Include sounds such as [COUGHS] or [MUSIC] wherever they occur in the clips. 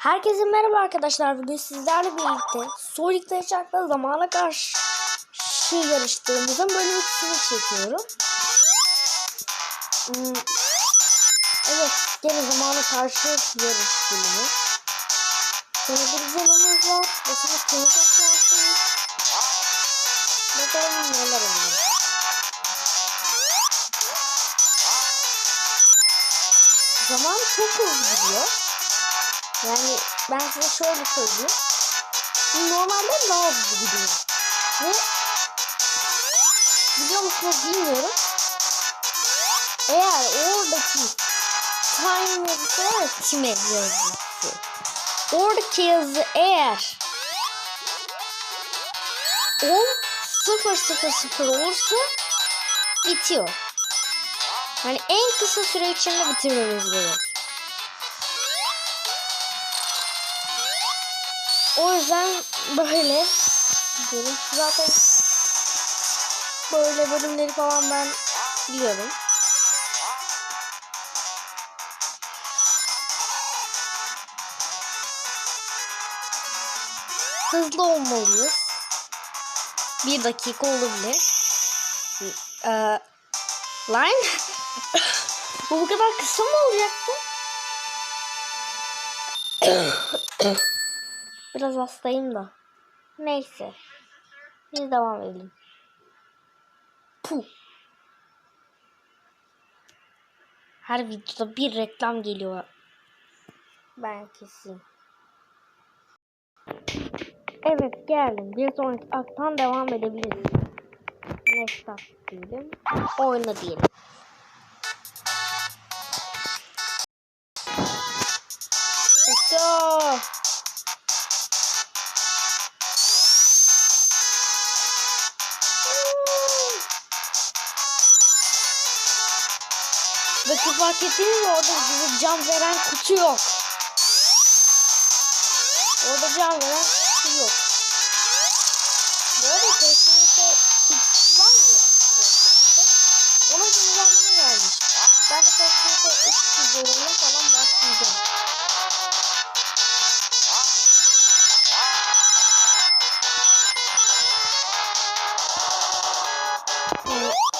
Herkese merhaba arkadaşlar. Bugün sizlerle birlikte Sonic'te yaşakla zamana karşı yarıştığımızın bölüm ikisini çekiyorum. Hmm, Evet, gene zamana karşı yarış bölümü. Sonra bir canımız var. Sonra temiz eşyasıyız. Bakalım neler oluyor. Zaman çok hızlı gidiyor. Yani ben size şöyle söyleyeyim. Normalde hızlı gidiyor. Ve biliyor musunuz bilmiyorum. Eğer oradaki time yazısı var ya time yazısı. Oradaki yazı eğer 10 0 0 0 olursa bitiyor. Yani en kısa süre içinde bitirmemiz gerekiyor. O yüzden böyle diyorum. Zaten böyle bölümleri falan ben biliyorum. Hızlı olmalıyız. Bir dakika olabilir. Ee, line [LAUGHS] bu bu kadar kısa mı olacaktı? [COUGHS] Biraz hastayım da. Neyse. Biz devam edelim. Puh. Her videoda bir reklam geliyor. Ben keseyim. Evet geldim. Bir sonraki aktan devam edebiliriz. Next up diyelim. Oyna diyelim. Let's go. Bakın fark ettiniz mi orada bize can veren kutu yok. Orada can veren kutu yok. Bu arada kesinlikle ya. Rocket'te. Ona güncelleme gelmiş. Ben de kesinlikle üzerine falan başlayacağım.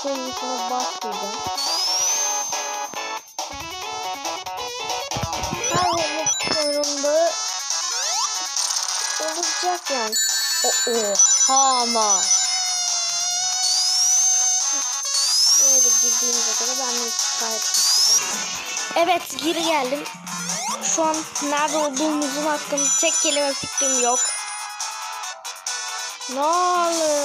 Kendisine başlayacağım. Olacak yani. O oha ama. Da girdiğimize göre ben de gayet isteyeceğim. Evet geri geldim. Şu an nerede olduğumuzun hakkında tek kelime fikrim yok. Ne olur.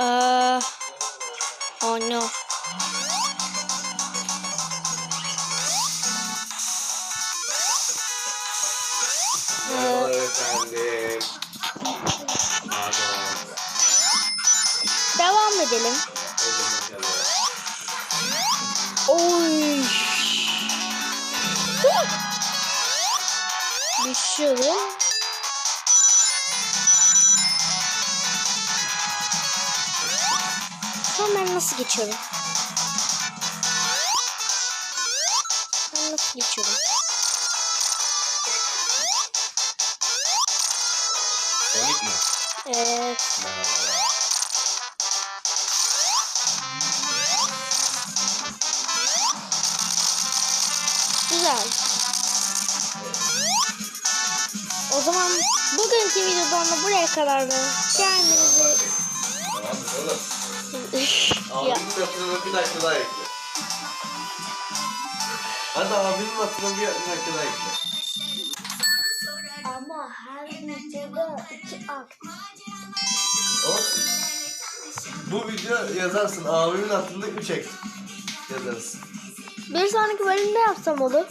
Eee. Oh no. Merhabalar efendim. Pardon. Devam edelim. Elin bakalım. Oy. Düşüyorum. An ben nasıl geçiyorum? Ben nasıl geçiyorum? Sonic mi? Evet. Güzel. O zaman bugünkü videodan da buraya kadar da kendinizi Tamam Abimin hatırına bir dakika daha ekle. Hadi abimin hatırına bir dakika daha ekle. ama her videoda iki akt. Olsun. Bu video yazarsın. Abimin hatırında 3 ek. Yazarsın. Bir sonraki bölümde yapsam olur.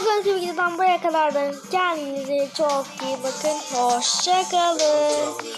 Bugünkü videodan buraya kadar da kendinize çok iyi bakın. Hoşçakalın.